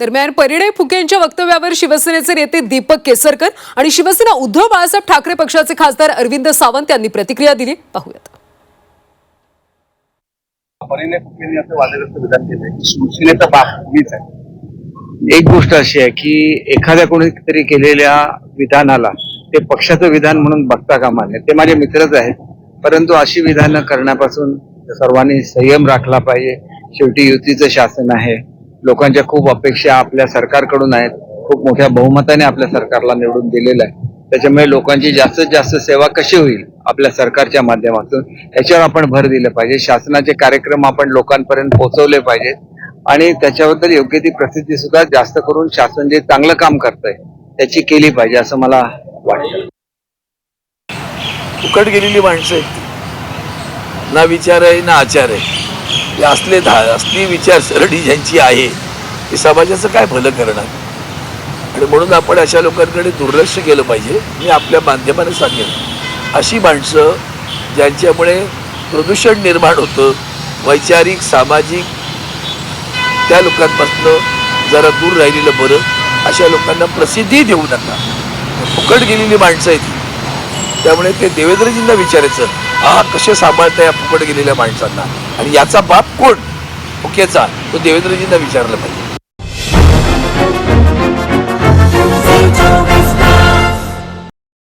दरम्यान परिणय फुके यांच्या वक्तव्यावर शिवसेनेचे नेते दीपक केसरकर आणि शिवसेना उद्धव बाळासाहेब ठाकरे पक्षाचे खासदार अरविंद सावंत यांनी प्रतिक्रिया दिली. पाहूयात. परिणय फुकेंनी असं वादग्रस्त विधान केलंय. की शिवसेनेचा बाप मीच आहे. एक गोष्ट अशी आहे की एखाद्या कोणीतरी केलेल्या विधानाला ते पक्षाचं विधान म्हणून बघता कामा नये. ते माझे मित्रच आहेत. परंतु अशी विधानं करण्यापासून सर्वांनी संयम राखला पाहिजे. शेवटी युतीचं शासन आहे. लोकांच्या खूप अपेक्षा आपल्या सरकारकडून आहेत. खूप मोठ्या बहुमताने आपल्या सरकारला निवडून दिलेलं आहे. त्याच्यामुळे लोकांची जास्तीत जास्त सेवा कशी होईल आपल्या सरकारच्या माध्यमातून याच्यावर आपण भर दिलं पाहिजे. शासनाचे कार्यक्रम आपण लोकांपर्यंत पोहोचवले पाहिजेत. आणि त्याच्याबद्दल योग्य ती प्रसिद्धी सुद्धा जास्त करून शासन जे चांगलं काम करतंय त्याची केली पाहिजे असं मला वाटतं. फुकट गेलेली माणसं आहेत ना विचार आहे ना आचार आहे. हे असले धा असली विचारसरणी ज्यांची आहे ती समाजाचं काय भलं करणार? आणि म्हणून आपण अशा लोकांकडे दुर्लक्ष केलं पाहिजे. मी आपल्या माध्यमाने सांगेन. अशी माणसं ज्यांच्यामुळे प्रदूषण निर्माण होतं वैचारिक सामाजिक त्या लोकांपासनं जरा दूर राहिलेलं बरं. अशा लोकांना प्रसिद्धी देऊ नका. फुकट गेलेली माणसं आहेत. त्यामुळे ते देवेंद्रजींना विचारायचं. हा कसे सांभाळता या फुकट गेलेल्या माणसांना? आणि याचा बाप कोण? ओकेचा तो देवेंद्रजींना विचारलं पाहिजे.